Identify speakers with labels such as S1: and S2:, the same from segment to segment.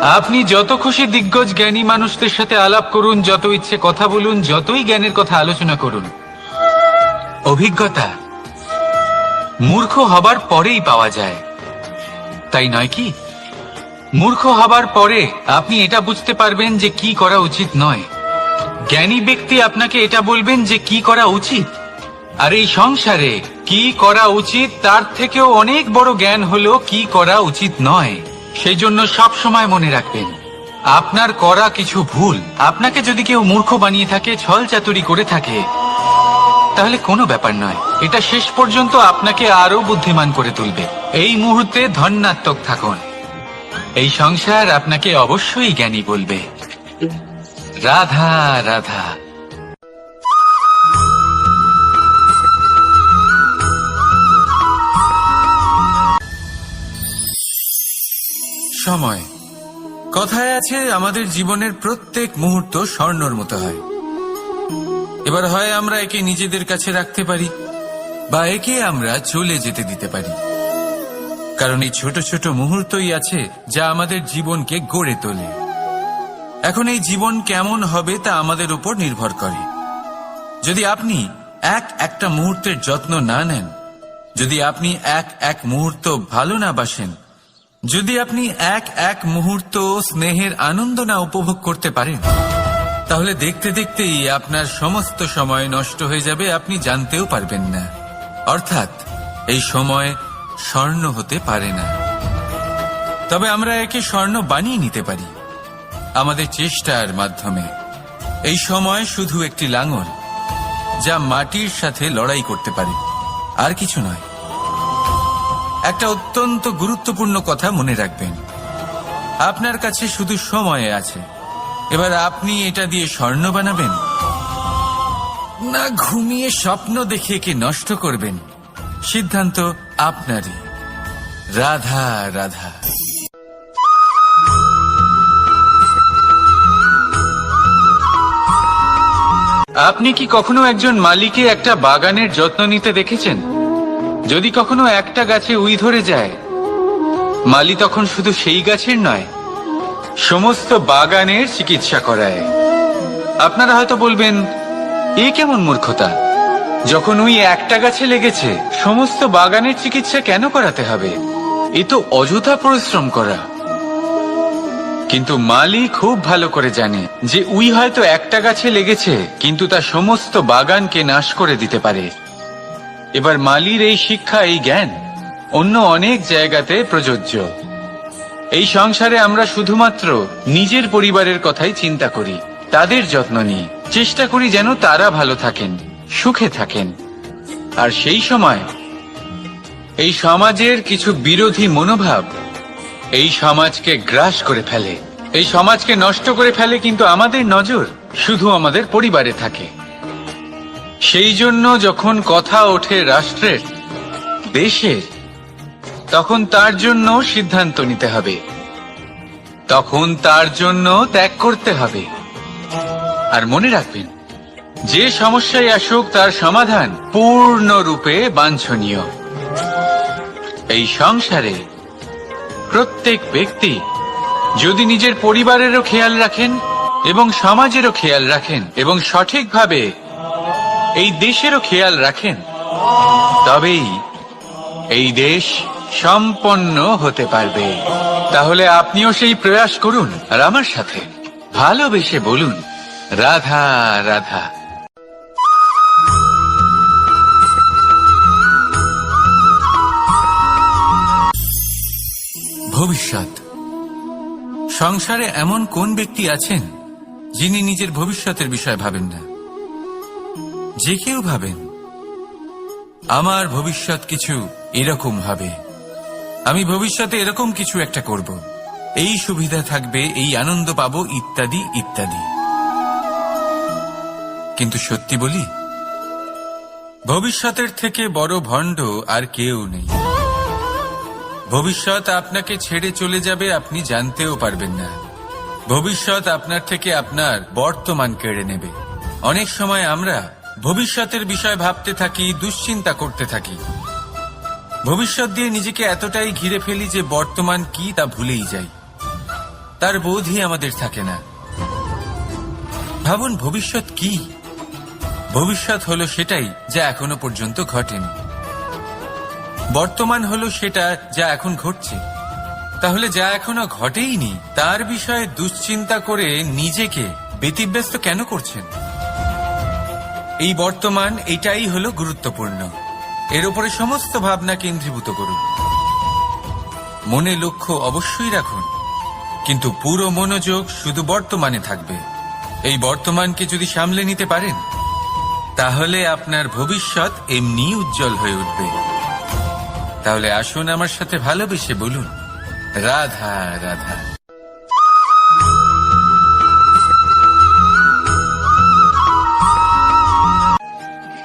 S1: আপনি যত খুশি দিগ্গজ জ্ঞানী মানুষদের সাথে আলাপ করুন, যত ইচ্ছে কথা বলুন, যতই জ্ঞানের কথা আলোচনা করুন। অভিজ্ঞতা মূর্খ হবার পরেই পাওয়া যায়। তাই নয় কি? মূর্খ হবার পরে আপনি এটা বুঝতে পারবেন যে কি করা উচিত নয়। জ্ঞানী ব্যক্তি আপনাকে এটা বলবেন যে কি করা উচিত। আর এই সংসারে কি করা উচিত, তার থেকেও অনেক বড় জ্ঞান হলো কি করা উচিত নয়। সেই জন্য সব সময় মনে রাখবেন, আপনার করা কিছু ভুল, আপনাকে যদি কেউ মূর্খ বানিয়ে থাকে, ছল চাতুরি করে থাকে, তাহলে কোনো ব্যাপার নয়। এটা শেষ পর্যন্ত আপনাকে আরও বুদ্ধিমান করে তুলবে। এই মুহূর্তে ধন্যাত্মক থাকুন। এই সংসার আপনাকে অবশ্যই জ্ঞানী বলবে। রাধা রাধা। সময়। কথায় আছে, আমাদের জীবনের প্রত্যেক মুহূর্ত স্বর্ণর মতো হয়। এবার হয় আমরা একে নিজেদের কাছে রাখতে পারি, বা একে আমরা চলে যেতে দিতে পারি। কারণ এই ছোট ছোট মুহূর্তই আছে যা আমাদের জীবনকে গড়ে তোলে। এখন এই জীবন কেমন হবে তা আমাদের উপর নির্ভর করে। যদি আপনি এক একটা মুহূর্তের যত্ন না নেন, যদি আপনি এক এক মুহূর্ত ভালো না বাসেন যদি আপনি এক এক মুহূর্ত স্নেহের আনন্দ না উপভোগ করতে পারেন, তাহলে দেখতে দেখতেই আপনার সমস্ত সময় নষ্ট হয়ে যাবে, আপনি জানতেও পারবেন না। অর্থাৎ, এই সময় স্বর্ণ হতে পারে না। তবে আমরা একে স্বর্ণ বানিয়ে নিতে পারি, আমাদের চেষ্টার মাধ্যমে। এই সময় শুধু একটি লাঙল, যা মাটির সাথে লড়াই করতে পারে, আর কিছু নয়। একটা অত্যন্ত গুরুত্বপূর্ণ কথা মনে রাখবেন। আপনার কাছে শুধু সময় আছে। এবার আপনি এটা দিয়ে স্বর্ণ বানাবেন। না ঘুমিয়ে স্বপ্ন দেখে একে নষ্ট করবেন। সিদ্ধান্ত আপনারই। রাধা রাধা। আপনি কি কখনো একজন মালিকে একটা বাগানের যত্ন নিতে দেখেছেন? যদি কখনো একটা গাছে উই ধরে যায়, মালি তখন শুধু সেই গাছের নয়, সমস্ত বাগানের চিকিৎসা করায়। আপনারা হয়তো বলবেন, এ কেমন মূর্খতা? যখন উই একটা গাছে লেগেছে, সমস্ত বাগানের চিকিৎসা কেন করাতে হবে? এ তো অযথা পরিশ্রম করা। কিন্তু মালি খুব ভালো করে জানে যে উই হয়তো একটা গাছে লেগেছে, কিন্তু তা সমস্ত বাগানকে নাশ করে দিতে পারে। এবার মালির এই শিক্ষা, এই জ্ঞান অন্য অনেক জায়গাতে প্রযোজ্য। এই সংসারে আমরা শুধুমাত্র নিজের পরিবারের কথাই চিন্তা করি, তাদের যত্ন নিই। চেষ্টা করি যেন তারা ভালো থাকেন, সুখে থাকেন। আর সেই সময় এই সমাজের কিছু বিরোধী মনোভাব এই সমাজকে গ্রাস করে ফেলে। এই সমাজকে নষ্ট করে ফেলে কিন্তু আমাদের নজর শুধু আমাদের পরিবারে থাকে। সেই জন্য যখন কথা ওঠে রাষ্ট্রের, দেশের, তখন তার জন্য সিদ্ধান্ত নিতে হবে। তখন তার জন্য ত্যাগ করতে হবে। আর মনে রাখবেন, যে সমস্যায় আসুক তার সমাধান পূর্ণরূপে বাঞ্ছনীয়। এই সংসারে প্রত্যেক ব্যক্তি যদি নিজের পরিবারেরও খেয়াল রাখেন এবং সমাজেরও খেয়াল রাখেন এবং সঠিকভাবে এই দেশেরও খেয়াল রাখেন। তবেই এই দেশ সম্পন্ন হতে পারবে। তাহলে আপনিও সেই প্রয়াস করুন আর আমার সাথে। ভালোবেসে বলুন, রাধা রাধা। ভবিষ্যৎ। সংসারে এমন কোন ব্যক্তি আছেন যিনি নিজের ভবিষ্যতের বিষয় ভাবেন না? যে কেউ ভাবেন, আমার ভবিষ্যৎ কিছু এরকম হবে। আমি ভবিষ্যতে এরকম কিছু একটা করব। এই সুবিধা থাকবে, এই আনন্দ পাব, ইত্যাদি ইত্যাদি। কিন্তু সত্যি বলি, ভবিষ্যতের থেকে বড় ভণ্ড আর কেউ নেই। ভবিষ্যৎ আপনাকে ছেড়ে চলে যাবে, আপনি জানতেও পারবেন না। ভবিষ্যৎ আপনার থেকে আপনার বর্তমান কেড়ে নেবে। অনেক সময় আমরা ভবিষ্যতের বিষয় ভাবতে থাকি, দুশ্চিন্তা করতে থাকি। ভবিষ্যৎ দিয়ে নিজেকে এতটাই ঘিরে ফেলি যে বর্তমান কি তা ভুলেই যাই। তার বোধই আমাদের থাকে না। ভাবুন, ভবিষ্যৎ কি? ভবিষ্যৎ হলো সেটাই যা এখনও পর্যন্ত ঘটেনি। বর্তমান হলো সেটা যা এখন ঘটছে। তাহলে যা এখনও ঘটেইনি, তার বিষয়ে দুশ্চিন্তা করে নিজেকে ব্যতিব্যস্ত কেন করছেন? এই বর্তমান এটাই হলো গুরুত্বপূর্ণ। এর উপরে সমস্ত ভাবনা কেন্দ্রীভূত করুন। মনে লক্ষ্য অবশ্যই রাখুন। কিন্তু পুরো মনোযোগ শুধু বর্তমানে থাকবে। এই বর্তমানকে যদি সামলে নিতে পারেন, তাহলে আপনার ভবিষ্যৎ এমনি উজ্জ্বল হয়ে উঠবে। তাহলে আসুন আমার সাথে ভালোবেসে বলুন, রাধা রাধা।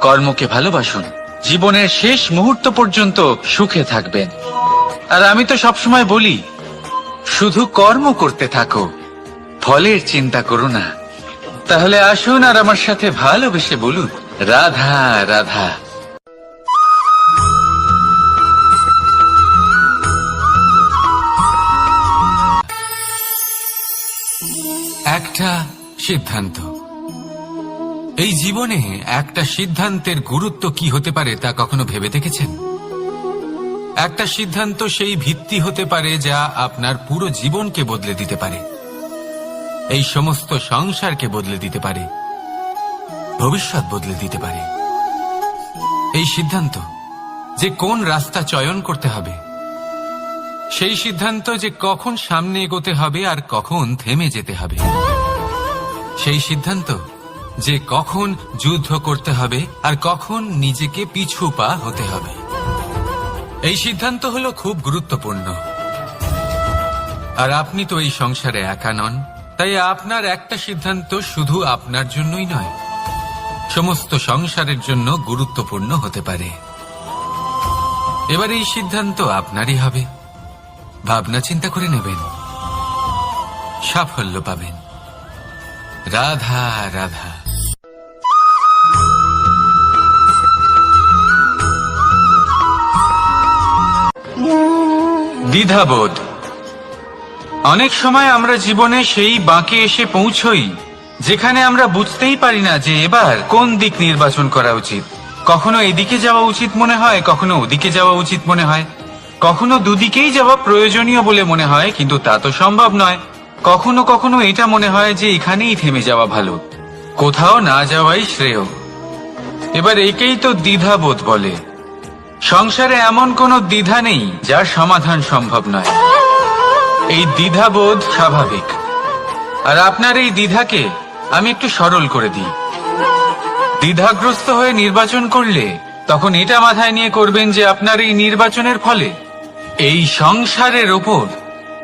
S1: কর্মকে ভালোবাসুন। জীবনের শেষ মুহূর্ত পর্যন্ত সুখে থাকবেন। আর আমি তো সবসময় বলি, শুধু কর্ম করতে থাকো, ফলের চিন্তা করো না। তাহলে আসুন আর আমার সাথে ভালোবেসে বলুন, রাধা রাধা। একটা সিদ্ধান্ত। এই জীবনে একটা সিদ্ধান্তের গুরুত্ব কি হতে পারে তা কখনো ভেবে দেখেছেন? একটা সিদ্ধান্ত সেই ভিত্তি হতে পারে যা আপনার পুরো জীবনকে বদলে দিতে পারে। এই সমস্ত সংসারকে বদলে দিতে পারে। ভবিষ্যৎ বদলে দিতে পারে। এই সিদ্ধান্ত যে কোন রাস্তা চয়ন করতে হবে, সেই সিদ্ধান্ত যে কখন সামনে এগোতে হবে আর কখন থেমে যেতে হবে, সেই সিদ্ধান্ত যে কখন যুদ্ধ করতে হবে আর কখন নিজেকে পিছু পা হতে হবে। এই সিদ্ধান্ত হলো খুব গুরুত্বপূর্ণ। আর আপনি তো এই সংসারে একা নন, তাই আপনার একটা সিদ্ধান্ত শুধু আপনার জন্যই নয়, সমস্ত সংসারের জন্য গুরুত্বপূর্ণ হতে পারে। এবার এই সিদ্ধান্ত আপনারই হবে। ভাবনা চিন্তা করে নেবেন। সাফল্য পাবেন। রাধা রাধা। দ্বিধাবোধ। অনেক সময় আমরা জীবনে সেই বাঁকে এসে পৌঁছই, যেখানে আমরা বুঝতেই পারি না যে এবার কোন দিক নির্বাচন করা উচিত। কখনো এদিকে যাওয়া উচিত মনে হয়, কখনো ওদিকে যাওয়া উচিত মনে হয়। কখনো দুদিকেই যাওয়া প্রয়োজনীয় বলে মনে হয়, কিন্তু তা তো সম্ভব নয়। কখনো কখনো এটা মনে হয় যে এখানেই থেমে যাওয়া ভালো, কোথাও না যাওয়াই শ্রেয়। এবার একেই তো দ্বিধাবোধ বলে। সংসারে এমন কোনো দ্বিধা নেই যার সমাধান সম্ভব নয়। এই দ্বিধাবোধ স্বাভাবিক। আর আপনার এই দ্বিধাকে আমি একটু সরল করে দিই। দ্বিধাগ্রস্ত হয়ে নির্বাচন করলে তখন এটা মাথায় নিয়ে করবেন যে আপনার এই নির্বাচনের ফলে এই সংসারের ওপর,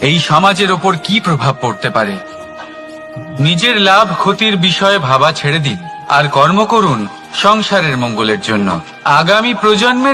S1: এই সমাজের ওপর কি প্রভাব পড়তে পারে? নিজের লাভ ক্ষতির বিষয়ে ভাবা ছেড়ে দিন। আর কর্ম করুন সংসারের মঙ্গলের জন্য। আগামী প্রজন্মের